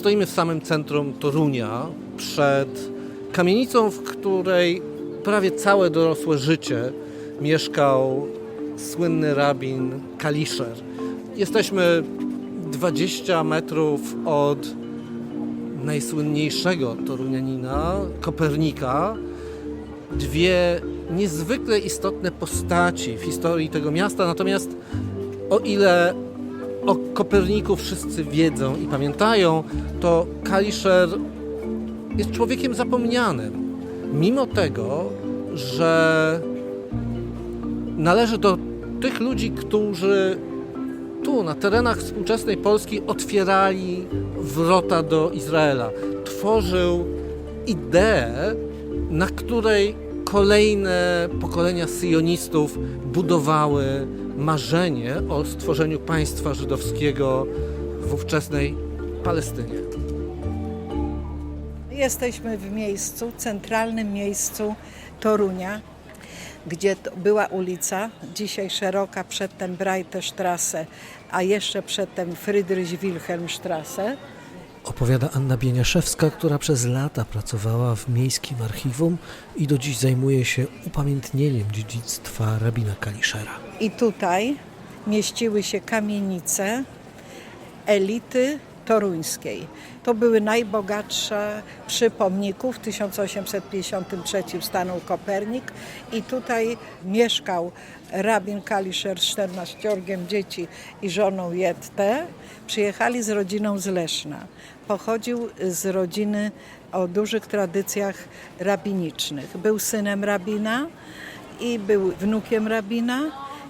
Stoimy w samym centrum Torunia, przed kamienicą, w której prawie całe dorosłe życie mieszkał słynny rabin Kaliszer. Jesteśmy 20 metrów od najsłynniejszego torunianina, Kopernika. Dwie niezwykle istotne postaci w historii tego miasta, natomiast o ile Koperniku wszyscy wiedzą i pamiętają, to Kaliszer jest człowiekiem zapomnianym. Mimo tego, że należy do tych ludzi, którzy tu, na terenach współczesnej Polski, otwierali wrota do Izraela. Tworzył ideę, na której kolejne pokolenia syjonistów budowały marzenie o stworzeniu państwa żydowskiego w ówczesnej Palestynie. Jesteśmy w miejscu, centralnym miejscu Torunia, gdzie to była ulica, dzisiaj szeroka, przedtem Breitestrasse, a jeszcze przedtem Friedrich-Wilhelm-Strasse. Opowiada Anna Bieniaszewska, która przez lata pracowała w miejskim archiwum i do dziś zajmuje się upamiętnieniem dziedzictwa rabina Kaliszera. I tutaj mieściły się kamienice elity toruńskiej. To były najbogatsze przy pomniku. W 1853 stanął Kopernik i tutaj mieszkał rabin Kaliszer z 14 dzieci i żoną Jettę. Przyjechali z rodziną z Leszna. Pochodził z rodziny o dużych tradycjach rabinicznych. Był synem rabina i był wnukiem rabina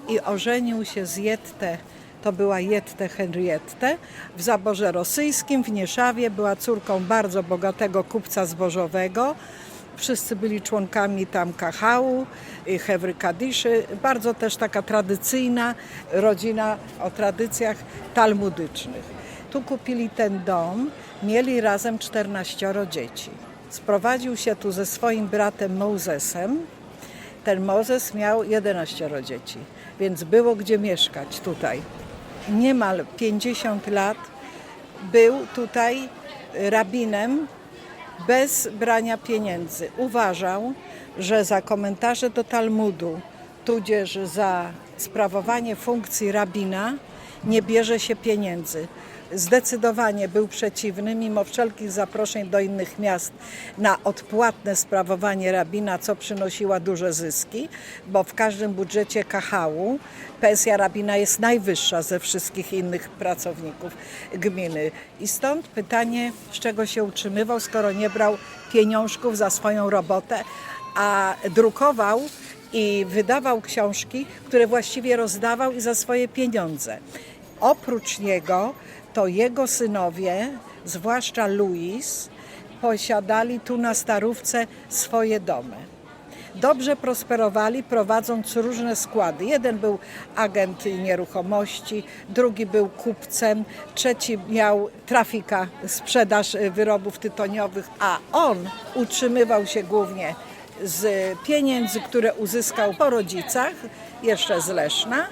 i ożenił się z Jettę to była Jette Henriette w zaborze rosyjskim w Nieszawie. Była córką bardzo bogatego kupca zbożowego. Wszyscy byli członkami tam Kahału, i Hewry Kadiszy. Bardzo też taka tradycyjna rodzina o tradycjach talmudycznych. Tu kupili ten dom, mieli razem 14 dzieci. Sprowadził się tu ze swoim bratem Mozesem. Ten Mozes miał 11 dzieci, więc było gdzie mieszkać tutaj niemal 50 lat był tutaj rabinem bez brania pieniędzy. Uważał, że za komentarze do Talmudu, tudzież za sprawowanie funkcji rabina, nie bierze się pieniędzy. Zdecydowanie był przeciwny, mimo wszelkich zaproszeń do innych miast na odpłatne sprawowanie rabina, co przynosiła duże zyski, bo w każdym budżecie KHU pensja rabina jest najwyższa ze wszystkich innych pracowników gminy. I stąd pytanie, z czego się utrzymywał, skoro nie brał pieniążków za swoją robotę, a drukował i wydawał książki, które właściwie rozdawał i za swoje pieniądze. Oprócz niego to jego synowie, zwłaszcza Louis, posiadali tu na Starówce swoje domy. Dobrze prosperowali, prowadząc różne składy. Jeden był agent nieruchomości, drugi był kupcem, trzeci miał trafika, sprzedaż wyrobów tytoniowych, a on utrzymywał się głównie z pieniędzy, które uzyskał po rodzicach, jeszcze z Leszna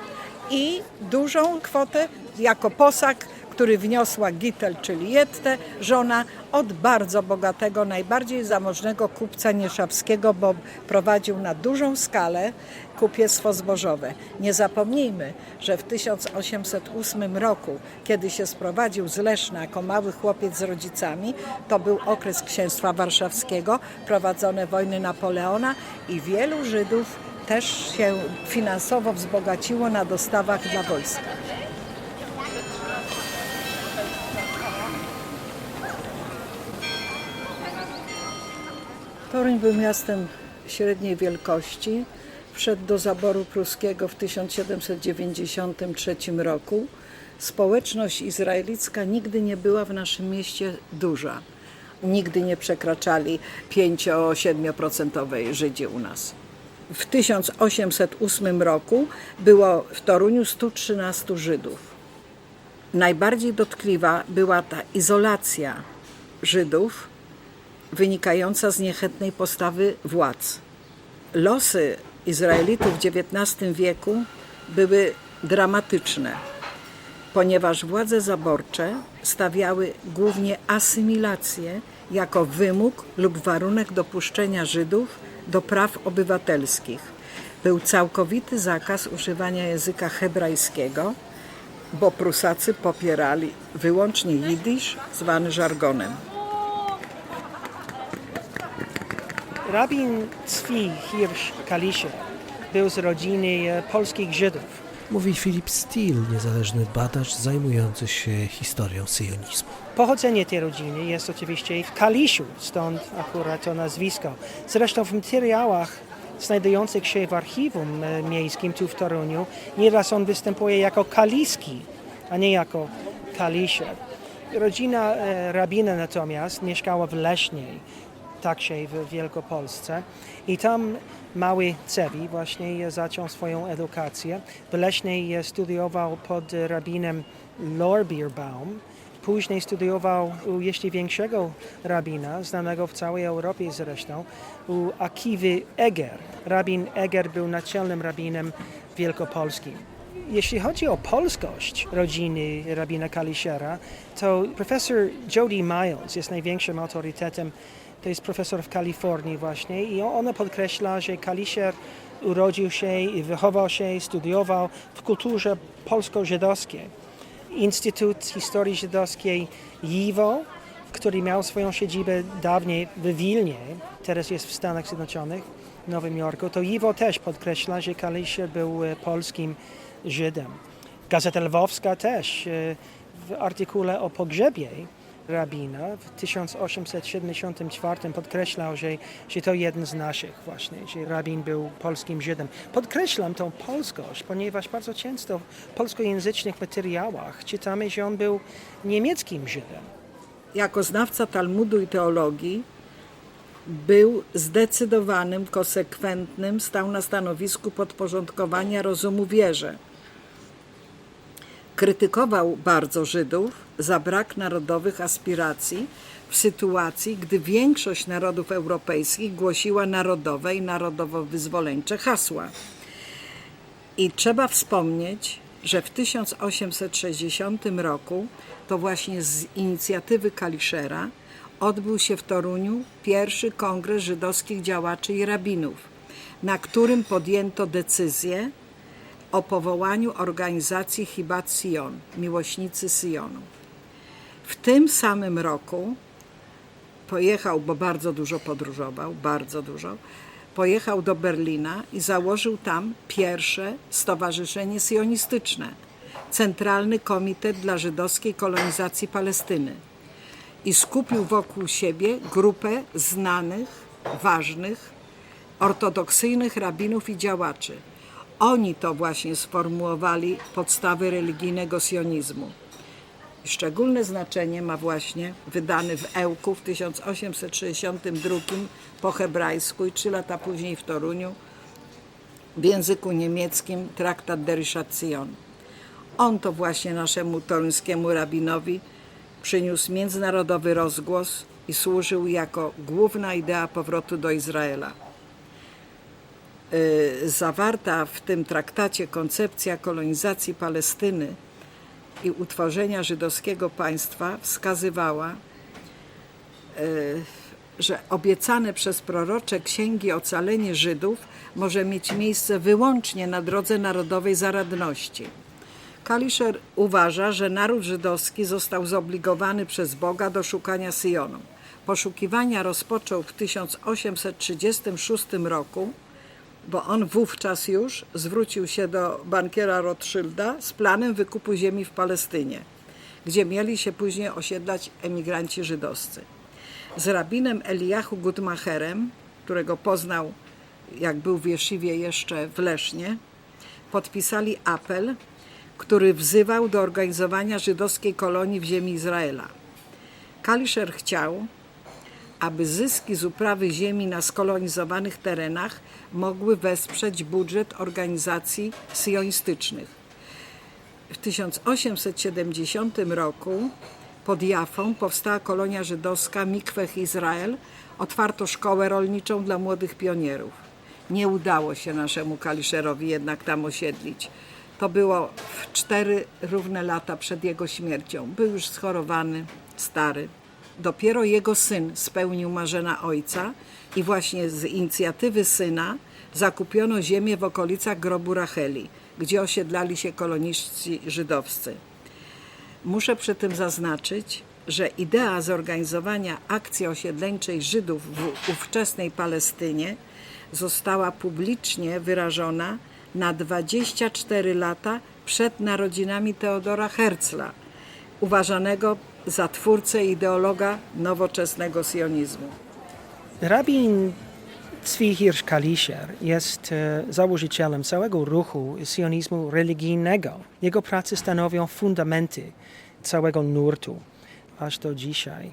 i dużą kwotę jako posag, który wniosła Gittel, czyli Jette, żona od bardzo bogatego, najbardziej zamożnego kupca nieszawskiego, bo prowadził na dużą skalę kupiectwo zbożowe. Nie zapomnijmy, że w 1808 roku, kiedy się sprowadził z Leszna jako mały chłopiec z rodzicami, to był okres księstwa warszawskiego, prowadzone wojny Napoleona i wielu Żydów też się finansowo wzbogaciło na dostawach dla wojska. Toruń był miastem średniej wielkości. Wszedł do zaboru pruskiego w 1793 roku. Społeczność izraelicka nigdy nie była w naszym mieście duża. Nigdy nie przekraczali 5-7% Żydzi u nas. W 1808 roku było w Toruniu 113 Żydów. Najbardziej dotkliwa była ta izolacja Żydów wynikająca z niechętnej postawy władz. Losy Izraelitów w XIX wieku były dramatyczne. ponieważ władze zaborcze stawiały głównie asymilację jako wymóg lub warunek dopuszczenia Żydów do praw obywatelskich. Był całkowity zakaz używania języka hebrajskiego, bo Prusacy popierali wyłącznie jidysz, zwany żargonem. Rabin Tzvi Hirsch Kalischer był z rodziny e, polskich Żydów. Mówi Filip Steele, niezależny badacz zajmujący się historią syjonizmu. Pochodzenie tej rodziny jest oczywiście w Kaliszu, stąd akurat to nazwisko. Zresztą w materiałach znajdujących się w archiwum e, miejskim tu w Toruniu nieraz on występuje jako Kaliski, a nie jako Kalischer. Rodzina e, rabina natomiast mieszkała w Leśniej, także w Wielkopolsce i tam mały Cewi właśnie zaczął swoją edukację. W Leśnej studiował pod rabinem Lorbeerbaum, Później studiował u jeszcze większego rabina, znanego w całej Europie zresztą, u Akiwy Eger. Rabin Eger był naczelnym rabinem wielkopolskim. Jeśli chodzi o polskość rodziny rabina Kaliszera, to profesor Jody Miles jest największym autorytetem. To jest profesor w Kalifornii właśnie i ona podkreśla, że Kaliszer urodził się i wychował się, studiował w kulturze polsko-żydowskiej. Instytut Historii Żydowskiej JIWO, który miał swoją siedzibę dawniej w Wilnie, teraz jest w Stanach Zjednoczonych, w Nowym Jorku, to JIWO też podkreśla, że Kaliszer był e, polskim Żydem. Gazeta Lwowska też e, w artykule o pogrzebie rabina w 1874 podkreślał, że, że to jeden z naszych właśnie, że rabin był polskim Żydem. Podkreślam tą polskość, ponieważ bardzo często w polskojęzycznych materiałach czytamy, że on był niemieckim Żydem. Jako znawca Talmudu i teologii był zdecydowanym, konsekwentnym, stał na stanowisku podporządkowania rozumu wierze. Krytykował bardzo Żydów za brak narodowych aspiracji w sytuacji, gdy większość narodów europejskich głosiła narodowe i narodowo-wyzwoleńcze hasła. I trzeba wspomnieć, że w 1860 roku to właśnie z inicjatywy Kaliszera odbył się w Toruniu pierwszy kongres żydowskich działaczy i rabinów, na którym podjęto decyzję o powołaniu organizacji Hibat Sion, miłośnicy Syjonu. W tym samym roku pojechał, bo bardzo dużo podróżował, bardzo dużo, pojechał do Berlina i założył tam pierwsze stowarzyszenie sionistyczne, Centralny Komitet dla Żydowskiej Kolonizacji Palestyny i skupił wokół siebie grupę znanych, ważnych, ortodoksyjnych rabinów i działaczy. Oni to właśnie sformułowali podstawy religijnego sionizmu. Szczególne znaczenie ma właśnie wydany w Ełku w 1862 po hebrajsku i trzy lata później w Toruniu w języku niemieckim traktat der Zion. On to właśnie naszemu toruńskiemu rabinowi przyniósł międzynarodowy rozgłos i służył jako główna idea powrotu do Izraela. Y, Zawarta w tym traktacie koncepcja kolonizacji Palestyny i utworzenia żydowskiego państwa wskazywała, y, że obiecane przez prorocze księgi ocalenie Żydów może mieć miejsce wyłącznie na drodze narodowej zaradności. Kaliszer uważa, że naród żydowski został zobligowany przez Boga do szukania Syjonu. Poszukiwania rozpoczął w 1836 roku, bo on wówczas już zwrócił się do bankiera Rothschilda z planem wykupu ziemi w Palestynie, gdzie mieli się później osiedlać emigranci żydowscy. Z rabinem Eliahu Gutmacherem, którego poznał, jak był w Jeszywie jeszcze w Lesznie, podpisali apel, który wzywał do organizowania żydowskiej kolonii w ziemi Izraela. Kaliszer chciał, aby zyski z uprawy ziemi na skolonizowanych terenach mogły wesprzeć budżet organizacji sionistycznych. W 1870 roku pod Jafą powstała kolonia żydowska Mikwech Izrael. Otwarto szkołę rolniczą dla młodych pionierów. Nie udało się naszemu Kaliszerowi jednak tam osiedlić. To było w cztery równe lata przed jego śmiercią. Był już schorowany, stary. Dopiero jego syn spełnił marzenia ojca i właśnie z inicjatywy syna zakupiono ziemię w okolicach grobu Racheli, gdzie osiedlali się koloniści żydowscy. Muszę przy tym zaznaczyć, że idea zorganizowania akcji osiedleńczej Żydów w ówczesnej Palestynie została publicznie wyrażona na 24 lata przed narodzinami Teodora Herzla, uważanego za twórcę i ideologa nowoczesnego sionizmu. Rabin Zvi Hirsch Kalischer jest e, założycielem całego ruchu sionizmu religijnego. Jego prace stanowią fundamenty całego nurtu aż do dzisiaj.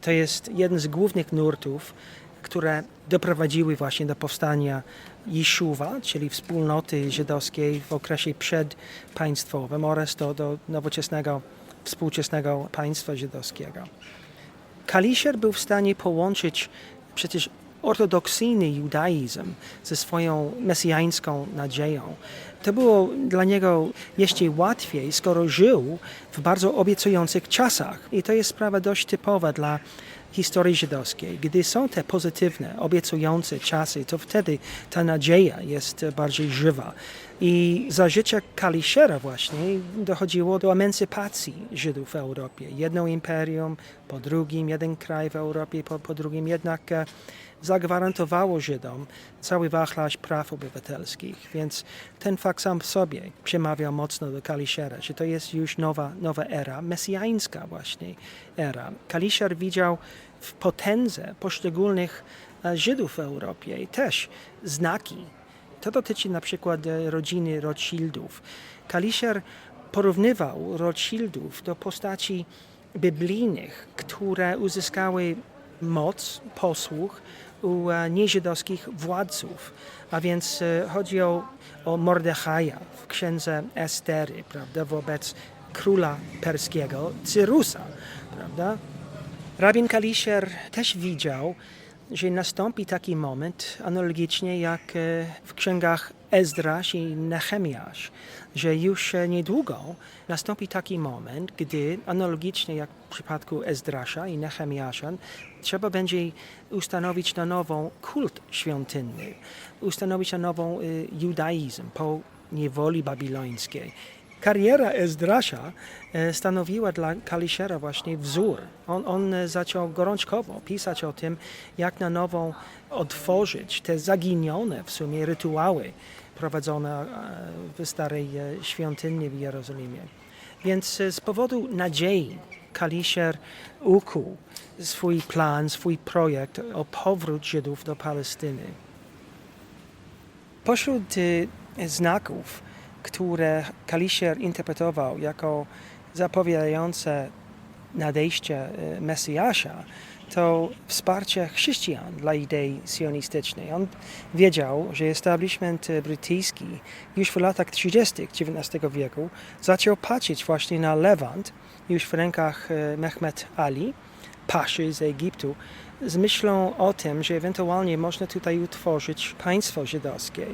To jest jeden z głównych nurtów, które doprowadziły właśnie do powstania Jeszuwa, czyli wspólnoty żydowskiej w okresie przedpaństwowym oraz do, do nowoczesnego, współczesnego państwa żydowskiego. Kaliszer był w stanie połączyć przecież ortodoksyjny judaizm ze swoją mesjańską nadzieją. To było dla niego jeszcze łatwiej, skoro żył w bardzo obiecujących czasach. I to jest sprawa dość typowa dla historii żydowskiej. Gdy są te pozytywne, obiecujące czasy, to wtedy ta nadzieja jest bardziej żywa. I za życia Kaliszera właśnie dochodziło do emancypacji Żydów w Europie. Jedno imperium po drugim, jeden kraj w Europie po, po drugim. Jednak e, zagwarantowało Żydom cały wachlarz praw obywatelskich, więc ten fakt sam w sobie przemawia mocno do Kaliszera, że to jest już nowa, nowa era, mesjańska właśnie era. Kaliszer widział w potędze poszczególnych e, Żydów w Europie też znaki. To dotyczy na przykład e, rodziny Rothschildów. Kaliszer porównywał Rothschildów do postaci biblijnych, które uzyskały moc, posłuch u e, nieżydowskich władców. A więc e, chodzi o, o Mordechaja w księdze Estery, prawda, wobec króla perskiego Cyrusa, prawda. Rabin Kaliszer też widział, że nastąpi taki moment, analogicznie jak e, w księgach Ezdrasz i Nehemiasz, że już e, niedługo nastąpi taki moment, gdy analogicznie jak w przypadku Ezdrasza i Nehemiasza, trzeba będzie ustanowić na nowo kult świątynny, ustanowić na nowo y, judaizm po niewoli babilońskiej. Kariera Ezdrasza e, stanowiła dla Kaliszera właśnie wzór. On, on zaczął gorączkowo pisać o tym, jak na nowo otworzyć te zaginione w sumie rytuały prowadzone e, w starej e, świątyni w Jerozolimie. Więc z powodu nadziei Kaliszer ukuł swój plan, swój projekt o powrót Żydów do Palestyny. Pośród znaków, które Kaliszer interpretował jako zapowiadające nadejście y, Mesjasza, to wsparcie chrześcijan dla idei sionistycznej. On wiedział, że establishment brytyjski już w latach 30. XIX wieku zaczął patrzeć właśnie na Lewant już w rękach y, Mehmet Ali, paszy z Egiptu, z myślą o tym, że ewentualnie można tutaj utworzyć państwo żydowskie.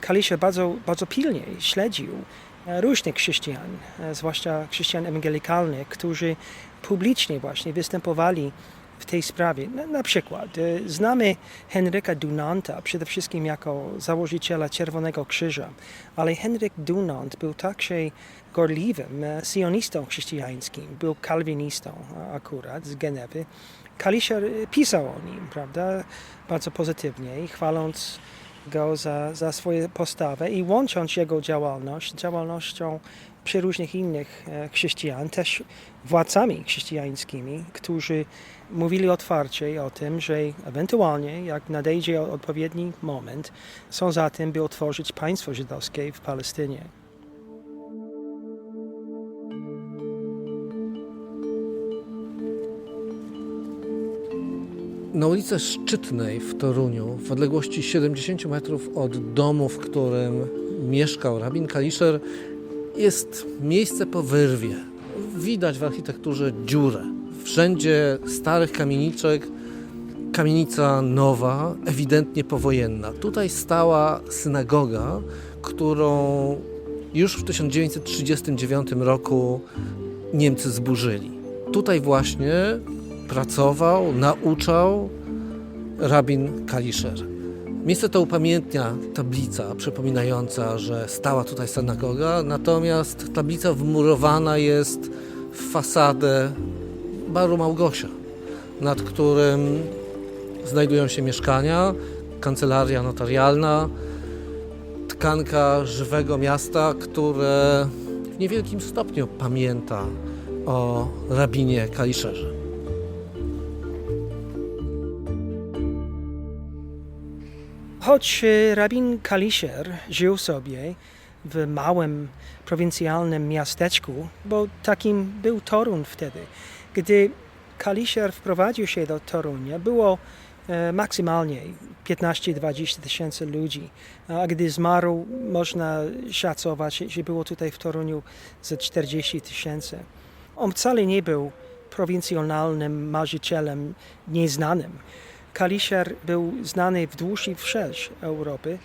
Kalisza bardzo, bardzo pilnie śledził e, różnych chrześcijan, e, zwłaszcza chrześcijan ewangelikalnych, którzy publicznie właśnie występowali w tej sprawie. Na, przykład e, znamy Henryka Dunanta przede wszystkim jako założyciela Czerwonego Krzyża, ale Henryk Dunant był także gorliwym sionistą chrześcijańskim, był kalwinistą akurat z Genewy. Kaliszer pisał o nim, prawda, bardzo pozytywnie chwaląc go za, za swoją postawę i łącząc jego działalność z działalnością przeróżnych innych e, chrześcijan, też władcami chrześcijańskimi, którzy mówili otwarcie o tym, że ewentualnie, jak nadejdzie odpowiedni moment, są za tym, by otworzyć państwo żydowskie w Palestynie. Na ulicy Szczytnej w Toruniu, w odległości 70 metrów od domu, w którym mieszkał rabin Kaliszer, jest miejsce po wyrwie. Widać w architekturze dziurę. Wszędzie starych kamieniczek, kamienica nowa, ewidentnie powojenna. Tutaj stała synagoga, którą już w 1939 roku Niemcy zburzyli. Tutaj właśnie pracował, nauczał rabin Kaliszer. Miejsce to upamiętnia tablica przypominająca, że stała tutaj synagoga, natomiast tablica wmurowana jest w fasadę baru Małgosia, nad którym znajdują się mieszkania, kancelaria notarialna, tkanka żywego miasta, które w niewielkim stopniu pamięta o rabinie Kaliszerze. Choć e, rabin Kaliszer żył sobie w małym, prowincjalnym miasteczku, bo takim był Torun wtedy. Gdy Kaliszer wprowadził się do Torunia, było e, maksymalnie 15-20 tysięcy ludzi, a gdy zmarł, można szacować, że było tutaj w Toruniu ze 40 tysięcy. On wcale nie był prowincjonalnym marzycielem nieznanym. Kaliszer był znany wzdłuż i wszerz Europy.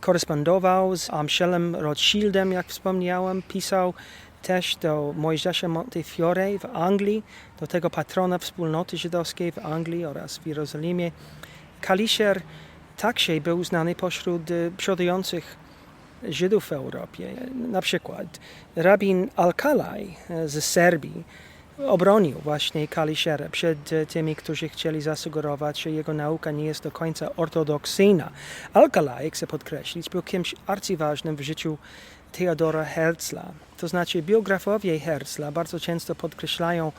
Korespondował z Amszelem Rothschildem, jak wspomniałem. Pisał też do Mojżesza Montefiore w Anglii, do tego patrona wspólnoty żydowskiej w Anglii oraz w Jerozolimie. Kaliszer także był znany pośród przodujących Żydów w Europie. Na przykład rabin Alkalaj e, z Serbii obronił właśnie Kaliszera przed tymi, którzy chcieli zasugerować, że jego nauka nie jest do końca ortodoksyjna. Alkalaj, chcę podkreślić, był kimś arcyważnym w życiu Theodora Herzla. To znaczy biografowie Herzla bardzo często podkreślają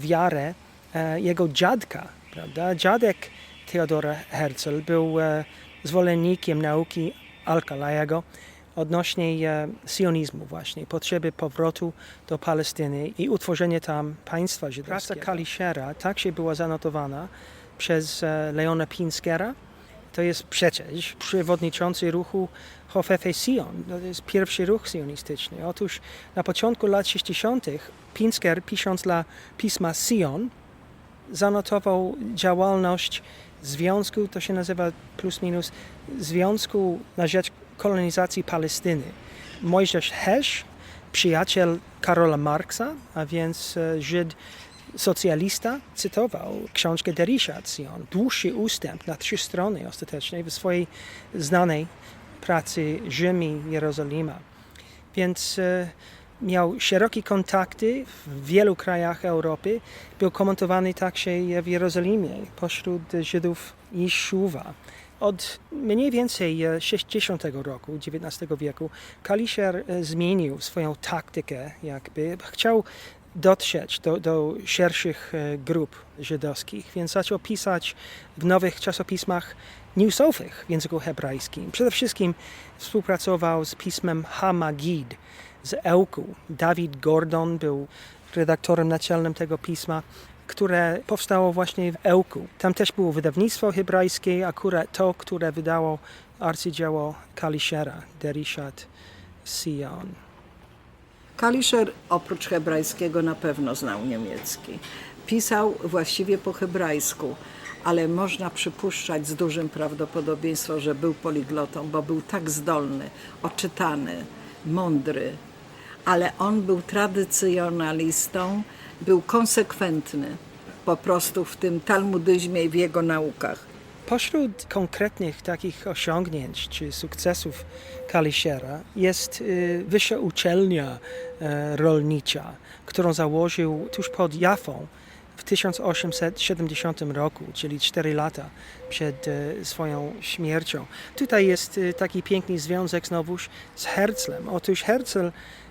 wiarę e, jego dziadka, prawda? Dziadek Theodora Herzl był e, zwolennikiem nauki Alkalajego odnośnie e, sionizmu właśnie, potrzeby powrotu do Palestyny i utworzenia tam państwa żydowskiego. Praca Kaliszera także była zanotowana przez e, Leona Pinskera. To jest przecież przewodniczący ruchu Hofefe Sion. To jest pierwszy ruch sionistyczny. Otóż na początku lat 60. Pinsker, pisząc dla pisma Sion, zanotował działalność związku, to się nazywa plus minus, Związku na rzecz kolonizacji Palestyny. Mojżesz Hesch, przyjaciel Karola Marksa, a więc e, Żyd socjalista, cytował książkę Derisha Sion, dłuższy ustęp na trzy strony ostatecznie w swojej znanej pracy Rzym i Jerozolima. Więc e, miał szerokie kontakty w wielu krajach Europy. Był komentowany także w Jerozolimie pośród Żydów Jeszuwa. Od mniej więcej e, 60 roku XIX wieku Kaliszer e, zmienił swoją taktykę, jakby chciał dotrzeć do, do szerszych e, grup żydowskich, więc zaczął pisać w nowych czasopismach newsowych w języku hebrajskim. Przede wszystkim współpracował z pismem Hamagid z Ełku. Dawid Gordon był redaktorem naczelnym tego pisma, które powstało właśnie w Ełku. Tam też było wydawnictwo hebrajskie, akurat to, które wydało arcydzieło Kalishera, Derishat Sion. Kaliszer oprócz hebrajskiego na pewno znał niemiecki. Pisał właściwie po hebrajsku, ale można przypuszczać z dużym prawdopodobieństwem, że był poliglotą, bo był tak zdolny, oczytany, mądry, ale on był tradycjonalistą, był konsekwentny po prostu w tym talmudyzmie i w jego naukach. Pośród konkretnych takich osiągnięć czy sukcesów Kalisiera jest y, wyższa uczelnia e, rolnicza, którą założył tuż pod Jafą w 1870 roku, czyli 4 lata przed e, swoją śmiercią. Tutaj jest y, taki piękny związek znowuż z Herzlem. Otóż Herzl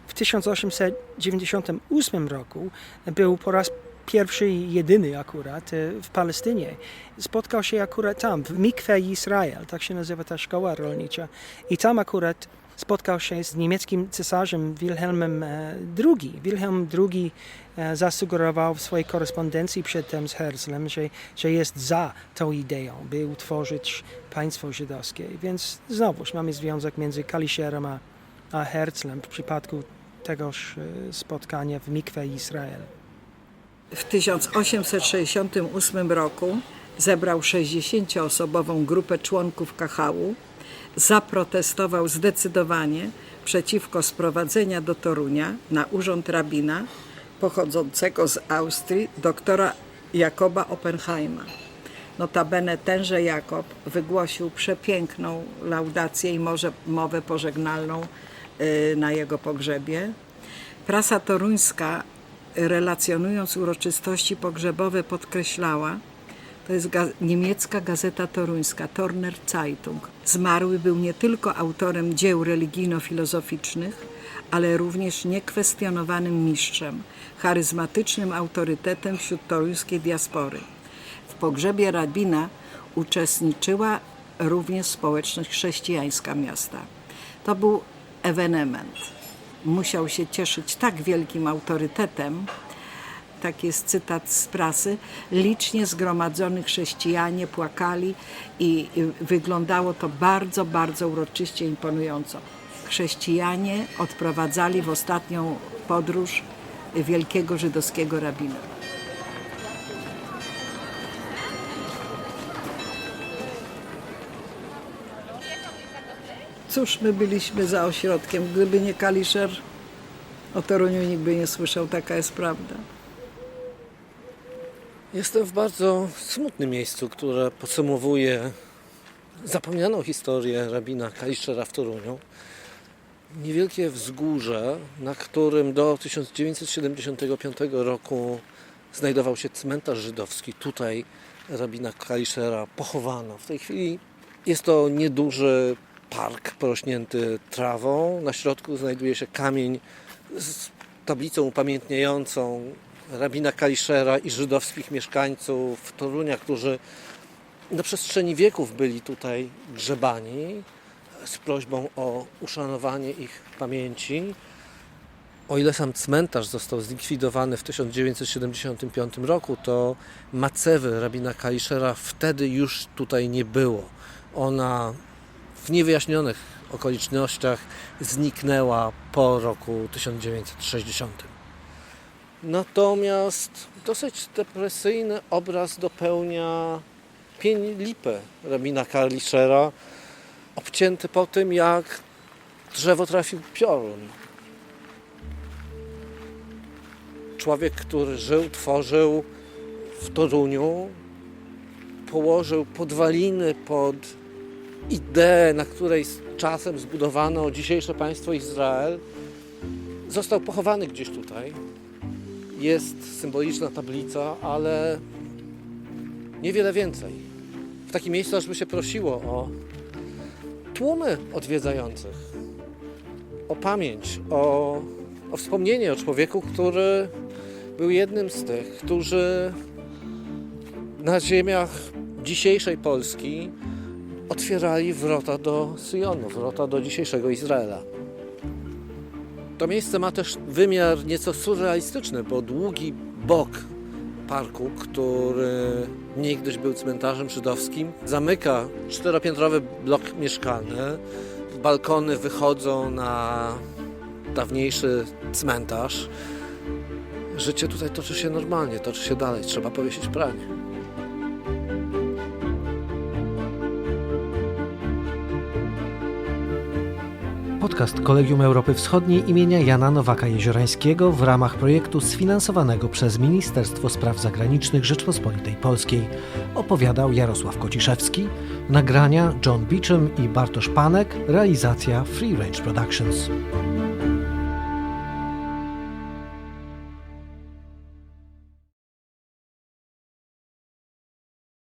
w 1898 roku był po raz pierwszy i jedyny akurat e, w Palestynie. Spotkał się akurat tam, w Mikwe Israel, tak się nazywa ta szkoła rolnicza. I tam akurat spotkał się z niemieckim cesarzem Wilhelmem e, II. Wilhelm II e, zasugerował w swojej korespondencji przedtem z Herzlem, że, że jest za tą ideą, by utworzyć państwo żydowskie. Więc znowuż mamy związek między Kalisierem a, a Herzlem w przypadku tegoż e, spotkania w Mikwe Israel. W 1868 roku zebrał 60-osobową grupę członków Kachału, zaprotestował zdecydowanie przeciwko sprowadzenia do Torunia na urząd rabina pochodzącego z Austrii doktora Jakoba Oppenheima. Notabene tenże Jakob wygłosił przepiękną laudację i może mowę pożegnalną y, na jego pogrzebie. Prasa toruńska, relacjonując uroczystości pogrzebowe, podkreślała, to jest ga- niemiecka gazeta toruńska, Torner Zeitung. Zmarły był nie tylko autorem dzieł religijno-filozoficznych, ale również niekwestionowanym mistrzem, charyzmatycznym autorytetem wśród toruńskiej diaspory. W pogrzebie rabina uczestniczyła również społeczność chrześcijańska miasta. To był ewenement. Musiał się cieszyć tak wielkim autorytetem, tak jest cytat z prasy, licznie zgromadzoni chrześcijanie płakali i wyglądało to bardzo, bardzo uroczyście, imponująco. Chrześcijanie odprowadzali w ostatnią podróż wielkiego żydowskiego rabina. Cóż my byliśmy za ośrodkiem, gdyby nie Kaliszer, o Toruniu nikt by nie słyszał, taka jest prawda. Jestem w bardzo smutnym miejscu, które podsumowuje zapomnianą historię rabina Kaliszera w Toruniu. Niewielkie wzgórze, na którym do 1975 roku znajdował się cmentarz żydowski. Tutaj rabina Kaliszera pochowano. W tej chwili jest to nieduży park porośnięty trawą. Na środku znajduje się kamień z tablicą upamiętniającą rabina Kaliszera i żydowskich mieszkańców Torunia, którzy na przestrzeni wieków byli tutaj grzebani z prośbą o uszanowanie ich pamięci. O ile sam cmentarz został zlikwidowany w 1975 roku, to macewy rabina Kaliszera wtedy już tutaj nie było. Ona w niewyjaśnionych okolicznościach zniknęła po roku 1960. Natomiast dosyć depresyjny obraz dopełnia pień lipy rabina Kaliszera, obcięty po tym, jak drzewo trafił piorun. Człowiek, który żył, tworzył w Toruniu, położył podwaliny pod ideę, na której z czasem zbudowano dzisiejsze państwo Izrael, został pochowany gdzieś tutaj. Jest symboliczna tablica, ale niewiele więcej. W takim miejscu aż by się prosiło o tłumy odwiedzających, o pamięć, o, o wspomnienie o człowieku, który był jednym z tych, którzy na ziemiach dzisiejszej Polski otwierali wrota do Syjonu, wrota do dzisiejszego Izraela. To miejsce ma też wymiar nieco surrealistyczny, bo długi bok parku, który niegdyś był cmentarzem żydowskim, zamyka czteropiętrowy blok mieszkalny. Balkony wychodzą na dawniejszy cmentarz. Życie tutaj toczy się normalnie, toczy się dalej. Trzeba powiesić pranie. Podcast Kolegium Europy Wschodniej imienia Jana Nowaka Jeziorańskiego w ramach projektu sfinansowanego przez Ministerstwo Spraw Zagranicznych Rzeczpospolitej Polskiej. Opowiadał Jarosław Kociszewski, nagrania John Beecham i Bartosz Panek, realizacja Free Range Productions.